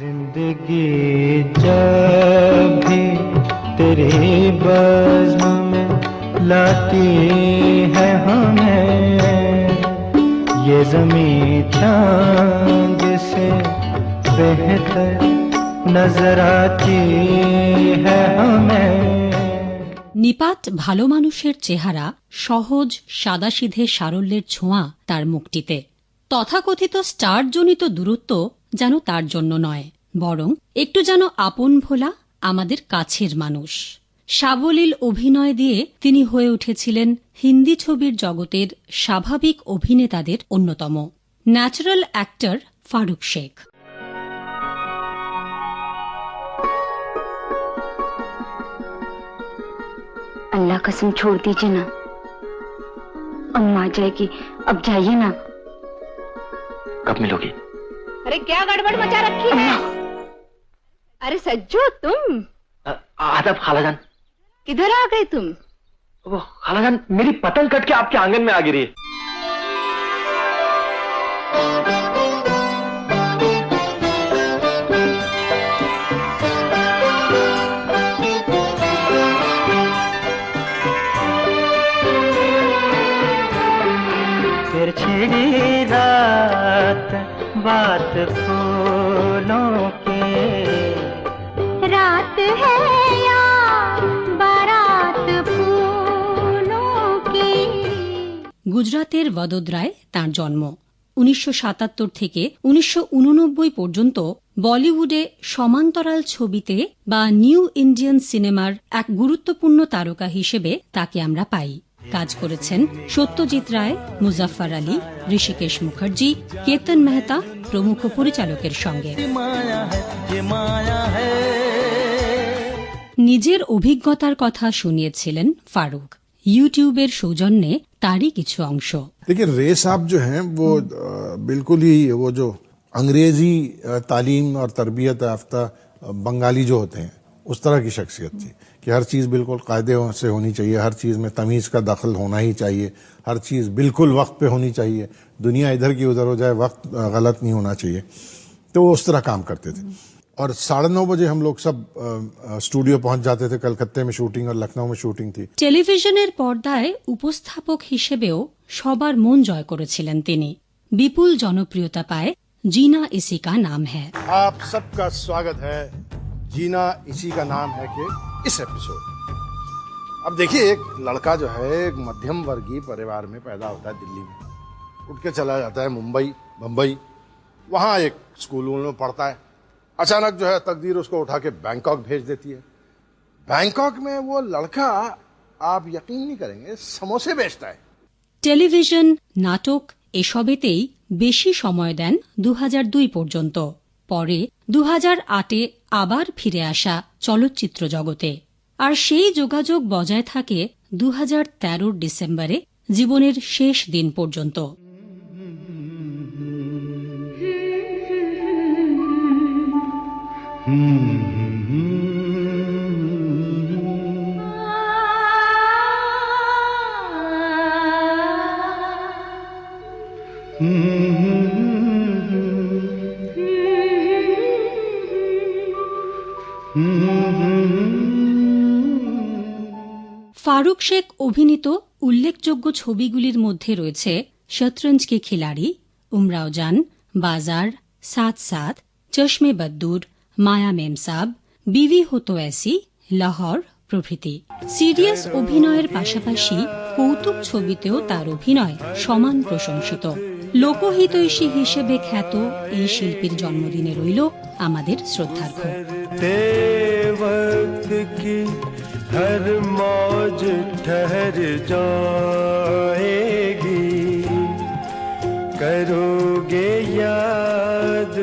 जिंदगी जब भी तेरी बज़्म में लाती है हमें ये जमी चांद से बेहतर नजर आती है हमें নিপাত ভালো মানুষের চেহারা সহজ সাদাসিধে সারল্যের ছোঁয়া তার মুখটিতে তথাকথিত স্টারজনিত দূরত্ব যেন তার জন্য নয় বরং একটু যেন আপন ভোলা আমাদের কাছের মানুষ সাবলীল অভিনয় দিয়ে তিনি হয়ে উঠেছিলেন হিন্দি ছবির জগতের স্বাভাবিক অভিনেতাদের অন্যতম ন্যাচারাল অ্যাক্টর ফারুক শেখ अल्लाह कसम छोड़ दीजिए ना अम्मा आ जाएगी अब जाइए ना कब मिलोगी अरे क्या गड़बड़ मचा रखी है? अरे सज्जो तुम। आदब खालाजान। किधर आ गए तुम? वो खालाजान मेरी पतंग कट के आपके आँगन में आ गिरी है। बात फूलों की रात है या बारात फूलों की গুজরাতের বদোদরায় তাঁর জন্ম উনিশশো থেকে উনিশশো পর্যন্ত বলিউডে সমান্তরাল ছবিতে বা নিউ ইন্ডিয়ান সিনেমার এক গুরুত্বপূর্ণ তারকা হিসেবে তাকে আমরা পাই কাজ করেছেন সত্যজিৎ রায় মুজাফফর আলী ঋষিকেশ মুখার্জি কেতন মেহতা প্রমুখ পরিচালকের সঙ্গে माया है ये माया है নিজের অভিজ্ঞতার কথা শুনিয়েছিলেন ফারুক ইউটিউবের সৌজন্যে তারই কিছু অংশ देखिए रे साहब जो हैं वो अ, बिल्कुल ही वो जो अंग्रेजी अ, तालीम और तरबियत याफ्ता अ, बंगाली जो होते हैं उस तरह की शख्सियत थी कि हर चीज़ बिल्कुल कायदे से होनी चाहिए हर चीज़ में तमीज़ का दखल होना ही चाहिए हर चीज़ बिल्कुल वक्त पे होनी चाहिए दुनिया इधर की उधर हो जाए वक्त अ, गलत नहीं होना चाहिए तो वो उस तरह काम करते थे और साढ़े नौ बजे हम लोग सब अ, अ, स्टूडियो पहुंच जाते थे कलकत्ते में शूटिंग और लखनऊ में शूटिंग थी টেলিভিশনের পর্দায় উপস্থাপক হিসেবেও সবার মন জয় করেছিলেন তিনি বিপুল জনপ্রিয়তা পায় জিনা ইসি কা নাম হ্যায় आप सबका स्वागत है जीना इसी का नाम है कि इस एपिसोड अब देखिए एक लड़का जो है एक मध्यम वर्गीय परिवार में पैदा होता है दिल्ली में उठ के चला जाता है मुंबई बम्बई वहाँ एक स्कूल में पढ़ता है अचानक जो है तकदीर उसको उठा के बैंकॉक भेज देती है बैंकॉक में वो लड़का आप यकीन नहीं करेंगे समोसे बेचता है টেলিভিশন নাটক এসবেতেই বেশি সময় দেন দু পর্যন্ত পরে দু আটে আবার ফিরে আসা চলচ্চিত্র জগতে আর সেই যোগাযোগ বজায় থাকে দু ডিসেম্বরে জীবনের শেষ দিন পর্যন্ত ফারুক শেখ অভিনীত উল্লেখযোগ্য ছবিগুলির মধ্যে রয়েছে শতরঞ্জ কে খিলাড়ি, উমরাও জান, বাজার, সাত সাত, চশমে বদ্দুর, মায়া মেমসাব, বিবি হতো এসি লাহোর প্রভৃতি। সিরিয়াস অভিনয়ের পাশাপাশি কৌতুক ছবিতেও তার অভিনয় সমান প্রশংসিত। লোকহিতৈষী হিসেবে খ্যাত এই শিল্পীর জন্মদিনে রইল আমাদের শ্রদ্ধার্ঘ ते वक्त की हर मौज ठहर जाएगी करोगे याद